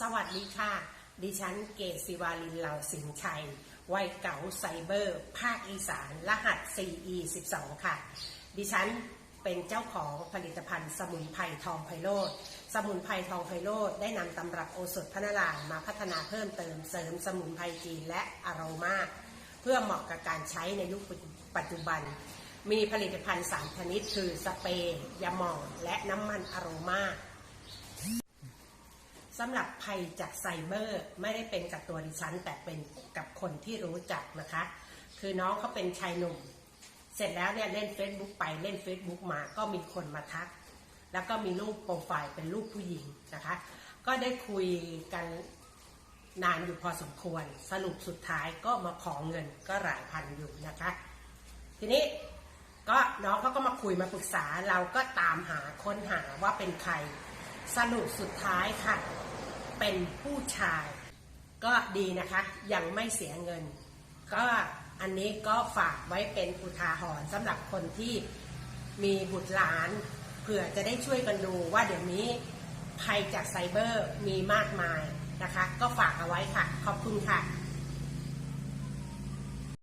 สวัสดีค่ะ ดิฉันเกศศิวาลินเหล่าสิงชัย วัยเก๋าไซเบอร์ ภาคอีสาน รหัส 4E 12 ค่ะ ดิฉันเป็นเจ้าของผลิตภัณฑ์สมุนไพรทองไพโรธสมุนไพรทองไพโรธได้นำตำรับโอสถพระนารายมาพัฒนาเพิ่มเติมเสริมสมุนไพรจีนและอโรมา เพื่อเหมาะกับการใช้ในยุคปัจจุบัน มีผลิตภัณฑ์3ชนิดคือสเปรย์ยาหม่องและน้ำมันอโรมา สำหรับภัยจากไซเบอร์ไม่ได้เป็นกับตัวดิฉัน แต่เป็นกับคนที่รู้จักนะคะ คือน้องเขาเป็นชายหนุ่ม เสร็จแล้วเนี่ยเล่น Facebook ไปเล่น Facebook มาก็มีคนมาทัก แล้วก็มีรูปโปรไฟล์เป็นรูปผู้หญิงนะคะ ก็ได้คุยกันนานอยู่พอสมควร สรุปสุดท้ายก็มาขอเงินก็หลายพันอยู่นะคะ ทีนี้ก็น้องเขาก็มาคุยมาปรึกษาเราก็ตามหาค้นหาว่าเป็นใคร สรุปสุดท้ายค่ะ เป็นผู้ชาย ก็ดีนะคะยังไม่เสียเงิน ก็อันนี้ก็ฝากไว้เป็นอุทาหรณ์สำหรับคนที่มีบุตรหลานเผื่อจะได้ช่วยกันดูว่าเดี๋ยวนี้ภัยจากไซเบอร์มีมากมายนะคะ ก็ฝากเอาไว้ค่ะ ขอบคุณค่ะ